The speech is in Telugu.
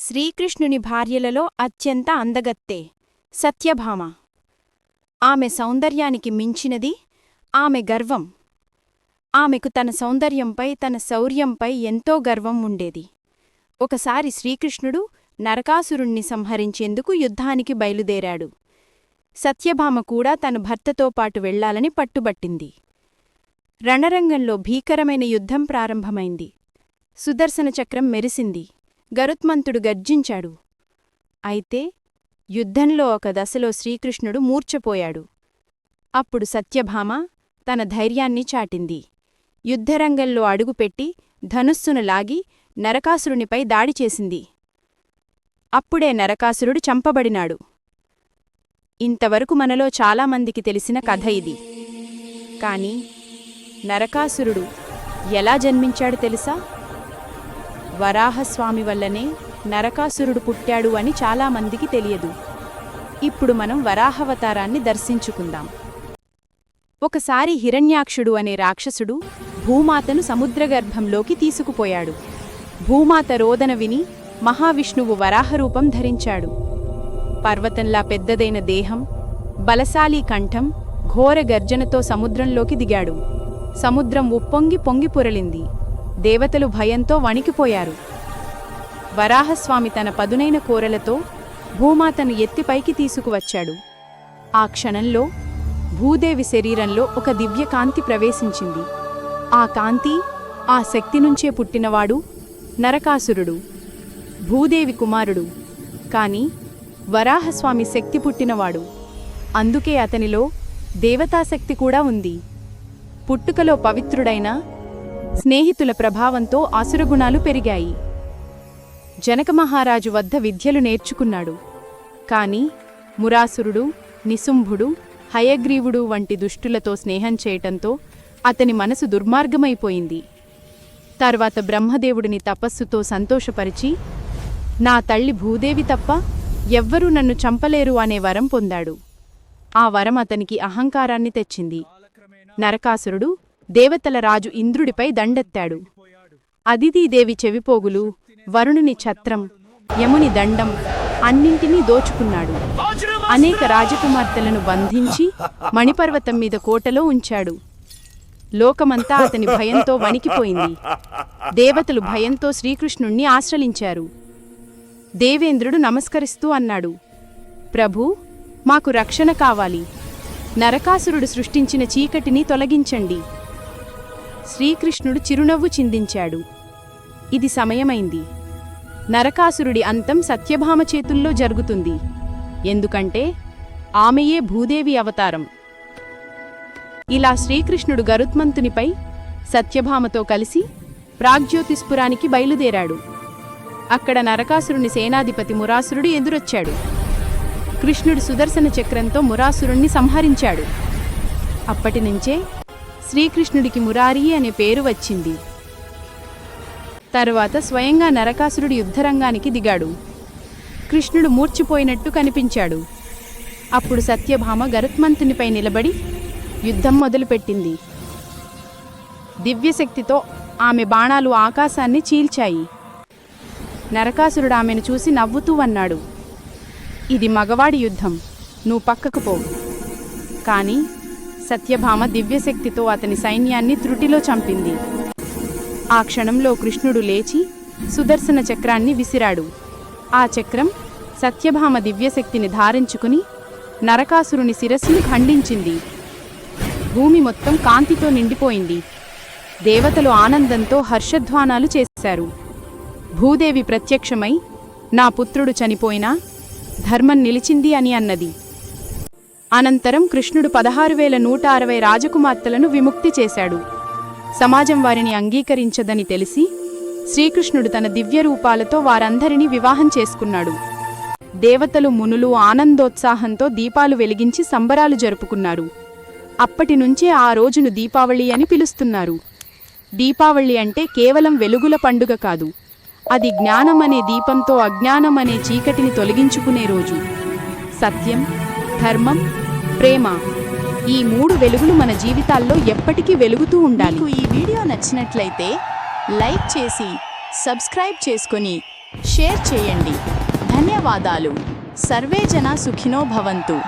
శ్రీకృష్ణుని భార్యలలో అత్యంత అందగత్తే సత్యభామ. ఆమె సౌందర్యానికి మించినది ఆమె గర్వం. ఆమెకు తన సౌందర్యంపై తన శౌర్యంపై ఎంతో గర్వం ఉండేది. ఒకసారి శ్రీకృష్ణుడు నరకాసురుణ్ణి సంహరించేందుకు యుద్ధానికి బయలుదేరాడు. సత్యభామ కూడా తన భర్తతో పాటు వెళ్ళాలని పట్టుబట్టింది. రణరంగంలో భీకరమైన యుద్ధం ప్రారంభమైంది. సుదర్శన చక్రం మెరిసింది. గరుత్మంతుడు గర్జించాడు. అయితే యుద్ధంలో ఒక దశలో శ్రీకృష్ణుడు మూర్ఛపోయాడు. అప్పుడు సత్యభామ తన ధైర్యాన్ని చాటింది. యుద్ధరంగంలో అడుగుపెట్టి ధనుస్సును లాగి నరకాసురునిపై దాడి చేసింది. అప్పుడే నరకాసురుడు చంపబడినాడు. ఇంతవరకు మనలో చాలామందికి తెలిసిన కథ ఇది. కాని నరకాసురుడు ఎలా జన్మించాడు తెలుసా? వరాహస్వామి వల్లనే నరకాసురుడు పుట్టాడు అని చాలామందికి తెలియదు. ఇప్పుడు మనం వరాహవతారాన్ని దర్శించుకుందాం. ఒకసారి హిరణ్యాక్షుడు అనే రాక్షసుడు భూమాతను సముద్రగర్భంలోకి తీసుకుపోయాడు. భూమాత రోదన విని మహావిష్ణువు వరాహరూపం ధరించాడు. పర్వతంలా పెద్దదైన దేహం బలశాలీ కంఠం ఘోర గర్జనతో సముద్రంలోకి దిగాడు. సముద్రం ఉప్పొంగి పొంగి పొరలింది. దేవతలు భయంతో వణికిపోయారు. వరాహస్వామి తన పదునైన కోరలతో భూమాతను ఎత్తిపైకి తీసుకువచ్చాడు. ఆ క్షణంలో భూదేవి శరీరంలో ఒక దివ్యకాంతి ప్రవేశించింది. ఆ కాంతి ఆ శక్తి నుంచే పుట్టినవాడు నరకాసురుడు భూదేవి కుమారుడు. కాని వరాహస్వామి శక్తి పుట్టినవాడు. అందుకే అతనిలో దేవతాశక్తి కూడా ఉంది. పుట్టుకలో పవిత్రుడైన స్నేహితుల ప్రభావంతో అసురగుణాలు పెరిగాయి. జనక మహారాజు వద్ద విద్యలు నేర్చుకున్నాడు. కాని మురాసురుడు నిశుంభుడు హయగ్రీవుడు వంటి దుష్టులతో స్నేహం చేయటంతో అతని మనసు దుర్మార్గమైపోయింది. తర్వాత బ్రహ్మదేవుడిని తపస్సుతో సంతోషపరిచి నా తల్లి భూదేవి తప్ప ఎవ్వరూ నన్ను చంపలేరు అనే వరం పొందాడు. ఆ వరం అతనికి అహంకారాన్ని తెచ్చింది. నరకాసురుడు దేవతల రాజు ఇంద్రుడిపై దండెత్తాడు. అదితీదేవి చెవిపోగులు వరుణుని ఛత్రం యముని దండం అన్నింటినీ దోచుకున్నాడు. అనేక రాజకుమార్తెలను బంధించి మణిపర్వతం మీద కోటలో ఉంచాడు. లోకమంతా అతని భయంతో వణికిపోయింది. దేవతలు భయంతో శ్రీకృష్ణుణ్ణి ఆశ్రలించారు దేవేంద్రుడు నమస్కరిస్తూ అన్నాడు ప్రభూ మాకు రక్షణ కావాలి. నరకాసురుడు సృష్టించిన చీకటిని తొలగించండి. శ్రీకృష్ణుడు చిరునవ్వు చిందించాడు. ఇది సమయమైంది. నరకాసురుడి అంతం సత్యభామ చేతుల్లో జరుగుతుంది. ఎందుకంటే ఆమెయే భూదేవి అవతారం. ఇలా శ్రీకృష్ణుడు గరుత్మంతునిపై సత్యభామతో కలిసి ప్రాగ్జ్యోతిస్పురానికి బయలుదేరాడు. అక్కడ నరకాసురుని సేనాధిపతి మురాసురుడు ఎదురొచ్చాడు. కృష్ణుడు సుదర్శన చక్రంతో మురాసురుణ్ణి సంహరించాడు. అప్పటినుంచే శ్రీకృష్ణుడికి మురారి అనే పేరు వచ్చింది. తరువాత స్వయంగా నరకాసురుడు యుద్ధరంగానికి దిగాడు. కృష్ణుడు మూర్చిపోయినట్టు కనిపించాడు. అప్పుడు సత్యభామ గరుత్మంతునిపై నిలబడి యుద్ధం మొదలుపెట్టింది. దివ్యశక్తితో ఆమె బాణాలు ఆకాశాన్ని చీల్చాయి. నరకాసురుడు ఆమెను చూసి నవ్వుతూ అన్నాడు ఇది మగవాడి యుద్ధం. నువ్వు పక్కకు పో. కానీ సత్యభామ దివ్యశక్తితో అతని సైన్యాన్ని త్రుటిలో చంపింది. ఆ క్షణంలో కృష్ణుడు లేచి సుదర్శన చక్రాన్ని విసిరాడు. ఆ చక్రం సత్యభామ దివ్యశక్తిని ధారించుకుని నరకాసురుని శిరస్సును ఖండించింది. భూమి మొత్తం కాంతితో నిండిపోయింది. దేవతలు ఆనందంతో హర్షధ్వానాలు చేశారు. భూదేవి ప్రత్యక్షమై నా పుత్రుడు చనిపోయినా ధర్మం నిలిచింది అని అన్నది. అనంతరం కృష్ణుడు పదహారు వేల నూట అరవై రాజకుమార్తెలను విముక్తి చేశాడు. సమాజం వారిని అంగీకరించదని తెలిసి శ్రీకృష్ణుడు తన దివ్య రూపాలతో వారందరినీ వివాహం చేసుకున్నాడు. దేవతలు మునులు ఆనందోత్సాహంతో దీపాలు వెలిగించి సంబరాలు జరుపుకున్నారు. అప్పటినుంచే ఆ రోజును దీపావళి అని పిలుస్తున్నారు. దీపావళి అంటే కేవలం వెలుగుల పండుగ కాదు అది జ్ఞానం అనే దీపంతో అజ్ఞానం అనే చీకటిని తొలగించుకునే రోజు. సత్యం ధర్మం ప్రేమ ఈ మూడు వెలుగులు మన జీవితాల్లో ఎప్పటికీ వెలుగుతూ ఉండాలి. ఈ వీడియో నచ్చినట్లయితే లైక్ చేసి సబ్స్క్రైబ్ చేసుకొని షేర్ చేయండి. ధన్యవాదాలు. సర్వే జన సుఖినో భవంతు.